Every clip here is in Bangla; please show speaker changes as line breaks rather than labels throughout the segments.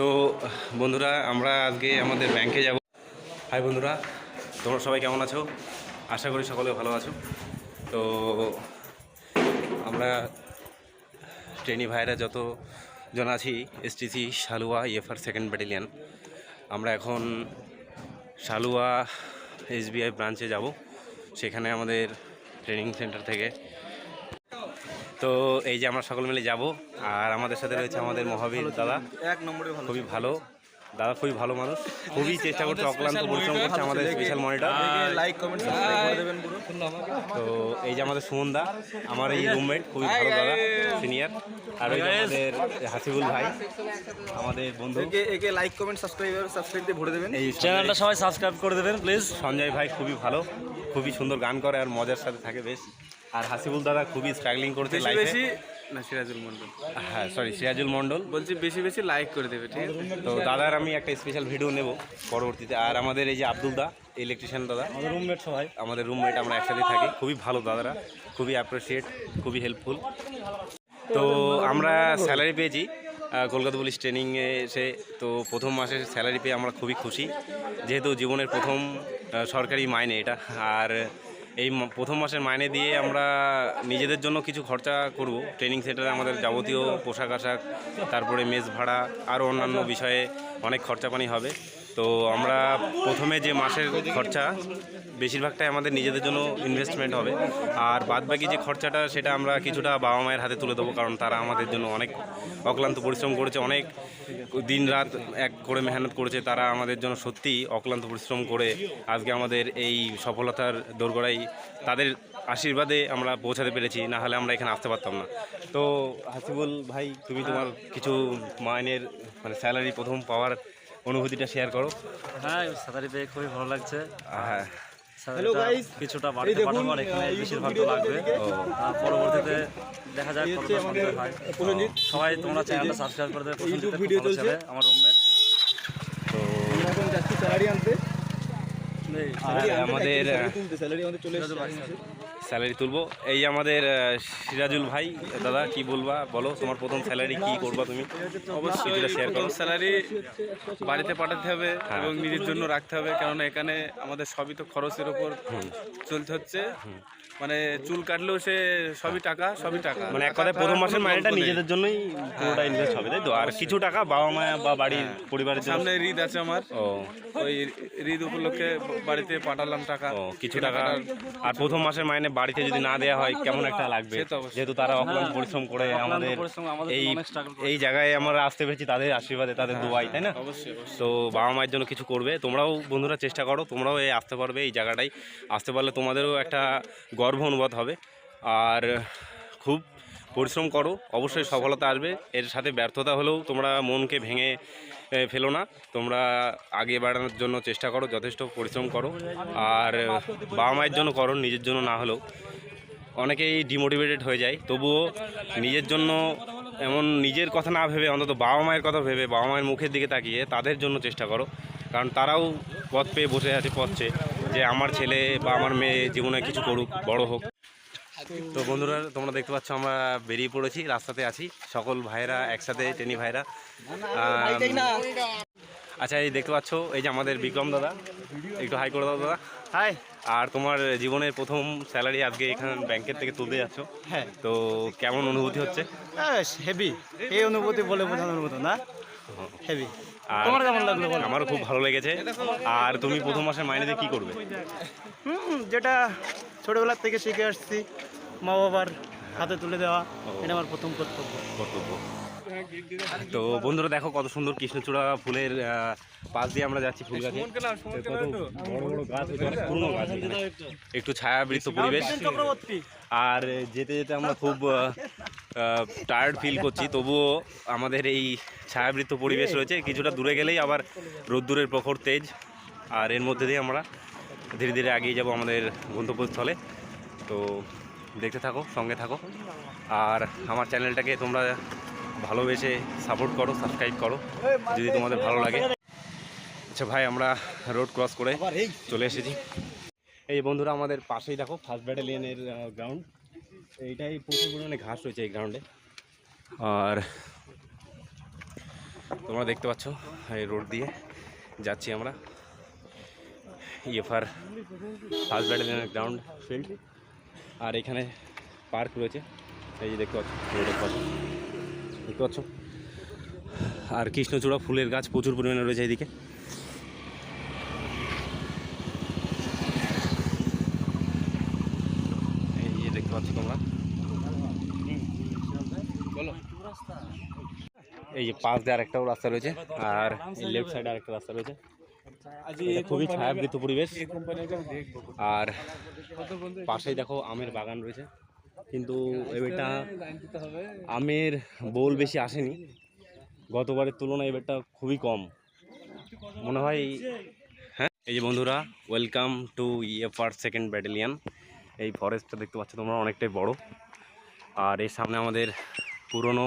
তো, বন্ধুরা, আমরা আজকে আমাদের ব্যাংকে যাব। হাই বন্ধুরা, তোমরা সবাই কেমন আছো? আশা করি সকলে ভালো আছো। তো, আমরা ট্রেনি ভাইরা যত জন আছি STC Salua EFR second battalion আমরা এখন শালুয়া এসবিআই ব্রাঞ্চে যাব। সেখানে আমাদের ট্রেনিং সেন্টার থেকে তো এই যে আমরা সকল মিলে যাব আর আমাদের সাথে রয়েছে আমাদের মহাবীর দাদা।
এক নম্বরে
খুবই ভালো। দাদা খুবই ভালো মানুষ। খুবই চেষ্টা করছে অক্লান্ত পরিশ্রম করছে আমাদের special monitor.
Like comment subscribe করে দেবেন পুরো।
তো এই যে আমাদের সুমন দা আমার এই রুমমেট খুবই ভালো দাদা সিনিয়র আর ওই যে আমাদের হাসিবুল ভাই আমাদের বন্ধু।
একে একে লাইক কমেন্ট সাবস্ক্রাইব সাবস্ক্রাইব দিয়ে ভরে দেবেন।
এই
চ্যানেলটা সবাই সাবস্ক্রাইব করে দেবেন প্লিজ
সঞ্জয় ভাই খুবই ভালো খুবই সুন্দর গান করে আর মজার সাথে থাকে বেশ। আর হাসিবুল দাদা খুবই স্ট্রাগলিং করছে
বেশি
লাইফে
বেশি না সিরাজুল মন্ডল
হ্যাঁ সরি সিরাজুল মন্ডল
বলছি বেশি বেশি লাইক করে দেবে ঠিক আছে?
তো দাদার আমি একটা স্পেশাল ভিডিও নেব পরবর্তীতে। আর আমাদের এই যে আব্দুল দা ইলেকট্রিশিয়ান দাদা
আমাদের রুমমেট সবাই।
আমাদের রুমমেট আমরা একসাথে থাকি। খুবই ভালো দাদারা খুবই অ্যাপ্রিসিয়েট খুবই হেল্পফুল তো আমরা স্যালারি পেয়েছি কলকাতা পুলিশ ট্রেনিংয়ে এসে। তো প্রথম মাসের স্যালারি পেয়ে আমরা খুবই খুশি। যেহেতু জীবনের প্রথম সরকারি মাইনে এটা। আর এই প্রথম মাসের মাইনে দিয়ে আমরা নিজেদের জন্য কিছু খরচা করব। ট্রেনিং সেন্টারে আমাদের যাবতীয় পোশাক আশাক, তারপরে মেস ভাড়া আরও অন্যান্য বিষয়ে অনেক খরচা পানি হবে। তো আমরা প্রথমে যে মাসের খরচা, বেশিরভাগটাই আমাদের নিজেদের জন্য ইনভেস্টমেন্ট হবে। আর বাদবাকি যে খরচাটা, সেটা আমরা কিছুটা বাবা মায়ের হাতে তুলে দেবো, কারণ তারা আমাদের জন্য অনেক অক্লান্ত পরিশ্রম করেছে, অনেক দিন রাত এক করে মেহনত করেছে, তারা আমাদের জন্য সত্যিই অক্লান্ত পরিশ্রম করে আজকে আমাদের এই সফলতার দোরগোড়াই তাদের আশীর্বাদে আমরা পৌঁছাতে পেরেছি, না হলে আমরা এখানে আসতে পারতাম না। তো হাসিবুল ভাই, তুমি তোমার কিছু মাইনের মানে স্যালারি প্রথম পাওয়ার অনুভূতিটা শেয়ার করো।
হ্যাঁ স্যালারি পেয়ে খুবই ভালো লাগছে।
হ্যাঁ.
কিছুটা বাড়তে পাঠাবো আর এখানে বেশিরভাগ তো লাগবে। আর পরবর্তীতে দেখা যাক হয়। সবাই তোমরা চ্যানেলটা সাবস্ক্রাইব করে দেবে
YouTube video চলছে।
আমার রুমমেট
তো
এখন যাচ্ছি স্যালারি আনতে।
আমাদের
স্যালারি আমাদের চলে এসেছে।
স্যালারি তুলবো। এই আমাদের সিরাজুল ভাই দাদা কি বলবা? বলো তোমার প্রথম স্যালারি কি করবা তুমি?
অবশ্যই
কিছুটা শেয়ার করো।
স্যালারি বাড়িতে পাঠাতে হবে
হ্যাঁ।
এবং নিজের জন্য রাখতে হবে কারণ এখানে আমাদের সবই তো খরচের ওপর চলতে হচ্ছে। মানে চুল কাটলেও সে সবই টাকা সবই টাকা।
মানে এক কথায় প্রথম মাসের মাইনেটা নিজেদের জন্যই পুরোটা ইনভেস্ট হবে তাই তো? আর কিছু টাকা বাবা মা বা বাড়ির পরিবারের
সামনে ঈদ আছে আমার।
ও।
ওই ঈদ উপলক্ষে বাড়িতে পাঠালাম টাকা।
ও কিছু টাকা আর প্রথম মাসের মাইনে বাড়িতে যদি না দেওয়া হয় কেমন একটা লাগবে। যেহেতু তারা অক্লান্ত পরিশ্রম করে আমাদের এই। এই জায়গায় আমরা আসতে পেরেছি তাদের আশীর্বাদে তাদের দোয়াই তাই না?
অবশ্যই
তো বাবা মায়ের জন্য কিছু করবে। তোমরাও বন্ধুরা চেষ্টা করো তোমরাও এই আসতে পারবে এই জায়গাটায় আসতে পারলে তোমাদেরও একটা গর্ব অনুভব হবে। আর খুব পরিশ্রম করো অবশ্যই সফলতা আসবে। এর সাথে ব্যর্থতা হলেও তোমরা মনকে ভেঙে ফেলো না। তোমরা আগে বাড়ানোর জন্য চেষ্টা করো, যথেষ্ট পরিশ্রম করো। আর বাবা মায়ের জন্য করো, নিজের জন্য না হলেও। অনেকেই ডিমোটিভেটেড হয়ে যায়। তবুও নিজের জন্য এমন নিজের কথা না ভেবে, অন্তত বাবা মায়ের কথা ভেবে, বাবা মায়ের মুখের দিকে তাকিয়ে তাদের জন্য চেষ্টা করো। কারণ তারাও পথ পেয়ে বসে আছে পথছে যে আমার ছেলে বা আমার মেয়ে জীবনে কিছু করুক, বড় হোক তো বন্ধুরা তোমরা দেখতে পাচ্ছ আমরা বেরিয়ে পড়েছি রাস্তাতে আছি। সকল ভাইরা একসাথে টেনি ভাইরা আচ্ছা এই দেখতে পাচ্ছ এই যে আমাদের বিক্রম দাদা। একটু হাই করে দাও দাদা।
হাই।
আর তোমার জীবনের প্রথম স্যালারি আজকে এখানে ব্যাংকের থেকে তুলতে যাচ্ছ।
হ্যাঁ।
তো কেমন অনুভূতি হচ্ছে?
হেভি এই অনুভূতি বলে বোঝানোর মতো না। হেভি
আর
তোমার কেমন লাগল বলো?
আমারও খুব ভালো লেগেছে। আর তুমি প্রথম মাসের মাইনে দিয়ে কী করবে?
হুম যেটা ছোটোবেলার থেকে শিখে আসছি। মা বাবার হাতে তুলে দেওয়া এটা আমার প্রথম কর্তব্য।
কর্তব্য। তো বন্ধুরা দেখো কত সুন্দর কৃষ্ণচূড়া ফুলের পাশ দিয়ে আমরা যাচ্ছি ফুল গাছে। পুরনো একটু। ছায়াবৃত পরিবেশ। আর যেতে যেতে আমরা খুব টায়ার্ড ফিল করছি। তবুও আমাদের এই ছায়াবৃত পরিবেশ রয়েছে। কিছুটা দূরে গেলেই আবার রোদ্দুরের প্রখর তেজ। আর এর মধ্যে দিয়ে আমরা ধীরে ধীরে এগিয়ে যাব আমাদের গন্তব্যস্থলে। তো দেখতে থাকো, সঙ্গে থাকো। আর আমার চ্যানেলটাকে তোমরা ভালোবেসে সাপোর্ট করো সাবস্ক্রাইব করো, যদি তোমাদের ভালো লাগে। আচ্ছা ভাই, আমরা রোড ক্রস করে চলে এসেছি। এই বন্ধুরা, আমাদের পাশেই দেখো ফার্স্ট ব্যাটালিয়নের গ্রাউন্ড এইটাই প্রচুর পরিমাণে ঘাস রয়েছে এই গ্রাউন্ডে আর তোমরা দেখতে পাচ্ছ, এই রোড দিয়ে যাচ্ছি আমরা। ইএফআর ফার্স্ট ব্যাটালিয়নের গ্রাউন্ড ফিল্ড আর এখানে পার্ক রয়েছে। এই যে দেখতে পাচ্ছ দেখতে পাচ্ছ আর কৃষ্ণচূড়া ফুলের গাছ প্রচুর পরিমাণে রয়েছে এইদিকে। দেখতে তোমরা? এই যে পাশ দিয়ে আরেকটাও রাস্তা রয়েছে, আর লেফট সাইডে আরেকটা রাস্তা রয়েছে। খুবই ছায়াবৃত পরিবেশ। আর পাশেই দেখো আমের বাগান রয়েছে। কিন্তু এবারটা আমের বোল বেশি আসেনি। গতবারের তুলনায় এবারটা খুবই কম। মনে হয় হ্যাঁ এই যে বন্ধুরা welcome to EFR second battalion এই ফরেস্টটা দেখতে পাচ্ছ তোমরা অনেকটাই বড়। আর এর সামনে আমাদের পুরনো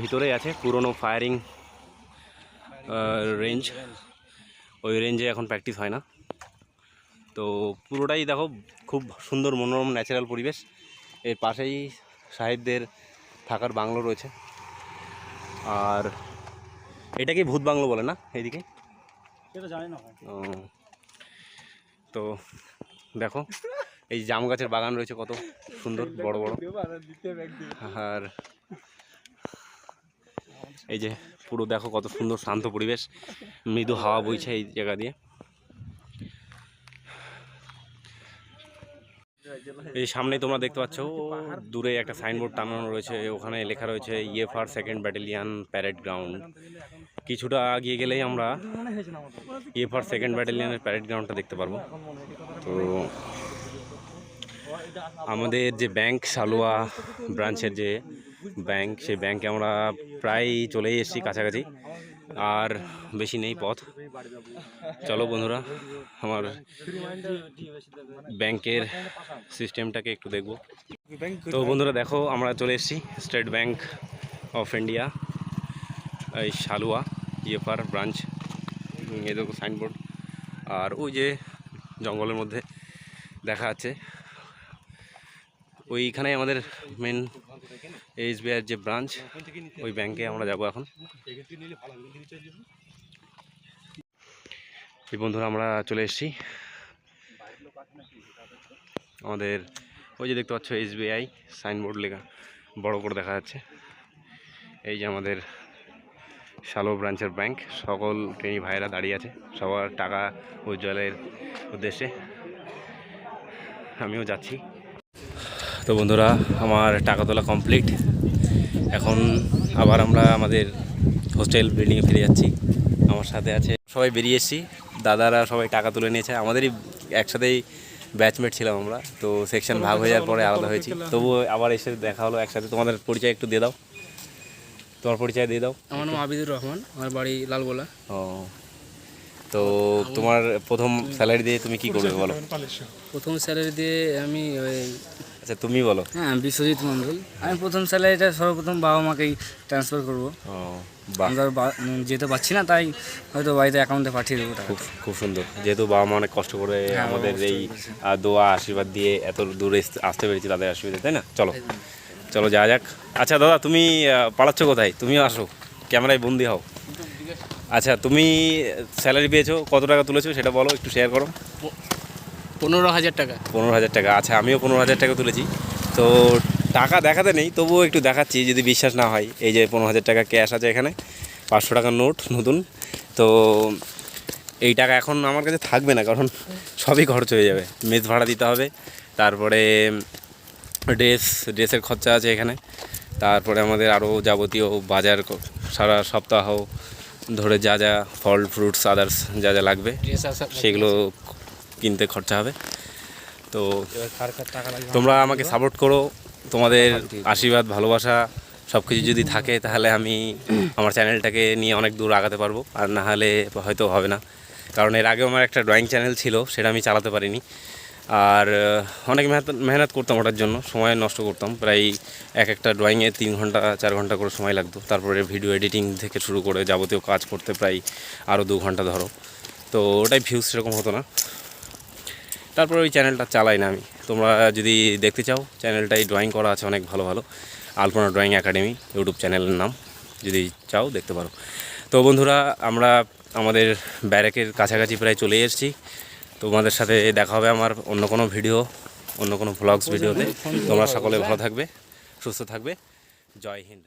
ভিতরেই আছে পুরনো ফায়ারিং রেঞ্জ ওই রেঞ্জে এখন প্র্যাকটিস হয় না। তো পুরোটাই দেখো খুব সুন্দর মনোরম ন্যাচারাল পরিবেশ। এর পাশেই সাহেবদের থাকার বাংলো রয়েছে। আর এটাকে ভূত বাংলো বলে না এইদিকে?
সেটা জানি না
ও, তো দেখো এই জাম গাছের বাগান রয়েছে কত সুন্দর বড় বড়। আর এই যে পুরো দেখো কত সুন্দর শান্ত পরিবেশ। মৃদু হাওয়া বইছে এই জায়গা দিয়ে। এই সামনে তোমরা দেখতে পাচ্ছ, দূরে একটা সাইনবোর্ড টানানো রয়েছে, ওখানে লেখা রয়েছে EFR second battalion parade ground কিছুটা এগিয়ে গেলেই আমরা ইএফআর সেকেন্ড ব্যাটালিয়ানের প্যারেড গ্রাউন্ডটা দেখতে পারব। তো আমাদের যে ব্যাংক সালোয়া ব্রাঞ্চের যে ব্যাংক, সেই ব্যাংকে আমরা প্রায় চলেই এসেছি কাছাকাছি। আর বেশি নেই পথ। চলো বন্ধুরা, আমার ব্যাংকের সিস্টেমটাকে একটু দেখব। তো বন্ধুরা, দেখো, আমরা চলে এসেছি স্টেট ব্যাংক অফ ইন্ডিয়া, এই শালুয়া, ইএফআর ব্রাঞ্চ। এই দেখো সাইনবোর্ড। আর ওই যে জঙ্গলের মধ্যে দেখা যাচ্ছে ওইখানে আমাদের মেন এসবিআইয়ের যে ব্রাঞ্চ ওই ব্যাংকে আমরা যাব এখন। এই বন্ধুরা, আমরা চলে এসেছি। আমাদের ওই যে দেখতে পাচ্ছ এসবিআই সাইনবোর্ড লেখা, বড় করে দেখা যাচ্ছে। এই যে আমাদের শালো ব্রাঞ্চের ব্যাংক সকল ট্রেনি ভাইয়েরা দাঁড়িয়ে আছে, সবার টাকা উজ্জ্বলের উদ্দেশ্যে। আমিও যাচ্ছি। তো বন্ধুরা আমার টাকা তোলা কমপ্লিট এখন আবার আমরা আমাদের হোস্টেল বিল্ডিংয়ে ফিরে যাচ্ছি। আমার সাথে আছে সবাই বেরিয়ে এসেছি। দাদারা সবাই টাকা তুলে নিয়েছে। আমাদেরই একসাথেই ব্যাচমেট ছিলাম আমরা। তো সেকশন ভাগ হয়ে যাওয়ার পরে আলাদা হয়েছি। তবুও আবার এসে দেখা হলো একসাথে। তোমাদের পরিচয় একটু দিয়ে দাও। তোমার পরিচয় দিয়ে দাও।
আমার নাম আবিদুর রহমান। আমার বাড়ি লালগোলা।
ও তো তোমার প্রথম স্যালারি দিয়ে তুমি কি করবে বলো?
প্রথম স্যালারি দিয়ে আমি
আচ্ছা তুমি বলো।
হ্যাঁ বিশ্বজিৎ মণ্ডল। আমি প্রথম স্যালারিটা সর্বপ্রথম বাবা মাকেই ট্রান্সফার করব। আমরা যেতে পারছি না তাই হয়তো বাড়িতে অ্যাকাউন্টে পাঠিয়ে দেবো
খুব খুব সুন্দর। যেহেতু বাবা মা অনেক কষ্ট করে আমাদের এই দোয়া আশীর্বাদ দিয়ে এত দূরে আসতে পেরেছি তাদের আশীর্বাদে তাই না? চলো। চলো যাওয়া যাক। আচ্ছা দাদা তুমি পালাচ্ছ কোথায়? তুমিও আসো। ক্যামেরায় বন্দি হও। আচ্ছা তুমি স্যালারি পেয়েছ কত টাকা তুলেছো সেটা বলো একটু শেয়ার করো।
পনেরো হাজার টাকা।
পনেরো হাজার টাকা আচ্ছা আমিও পনেরো হাজার টাকা তুলেছি। তো টাকা দেখাতে নেই তবুও একটু দেখাচ্ছি যদি বিশ্বাস না হয় এই যে পনেরো হাজার টাকা ক্যাশ আছে এখানে পাঁচশো টাকার নোট নতুন। তো এই টাকা এখন আমার কাছে থাকবে না কারণ সবই খরচ হয়ে যাবে। মেস ভাড়া দিতে হবে তারপরে ড্রেস ড্রেসের খরচা আছে এখানে। তারপরে আমাদের আরও যাবতীয় বাজার সারা সপ্তাহ ধরে যা যা ফল ফ্রুটস আদার্স যা যা লাগবে সেগুলো কিনতে খরচা হবে। তো তোমরা আমাকে সাপোর্ট করো তোমাদের আশীর্বাদ ভালোবাসা সব কিছু যদি থাকে তাহলে আমি আমার চ্যানেলটাকে নিয়ে অনেক দূর আগাতে পারব আর না হলে হয়তো হবে না। কারণ এর আগেও আমার একটা ড্রয়িং চ্যানেল ছিল সেটা আমি চালাতে পারিনি। আর অনেক মেহনত করতাম ওটার জন্য, সময় নষ্ট করতাম। প্রায় এক একটা ড্রয়িংয়ে তিন ঘণ্টা, চার ঘণ্টা করে সময় লাগতো। তারপরে ভিডিও এডিটিং থেকে শুরু করে যাবতীয় কাজ করতে প্রায় আরও দু ঘণ্টা ধরো। তো ওটাই ভিউজ সেরকম হতো না। তারপরে ওই চ্যানেলটা চালাই না আমি। তোমরা যদি দেখতে চাও চ্যানেলটাই ড্রয়িং করা আছে অনেক ভালো ভালো। আলপনা ড্রয়িং একাডেমি ইউটিউব চ্যানেলের নাম। যদি চাও, দেখতে পারো। তো বন্ধুরা, আমরা আমাদের ব্যারেকের কাছাকাছি প্রায় চলে এসেছি। তোমাদের সাথে দেখা হবে আমার অন্য কোনো ভিডিও অন্য কোনো ভ্লগস ভিডিওতে। তোমরা সকলে ভালো থাকবে সুস্থ থাকবে। জয় হিন্দ।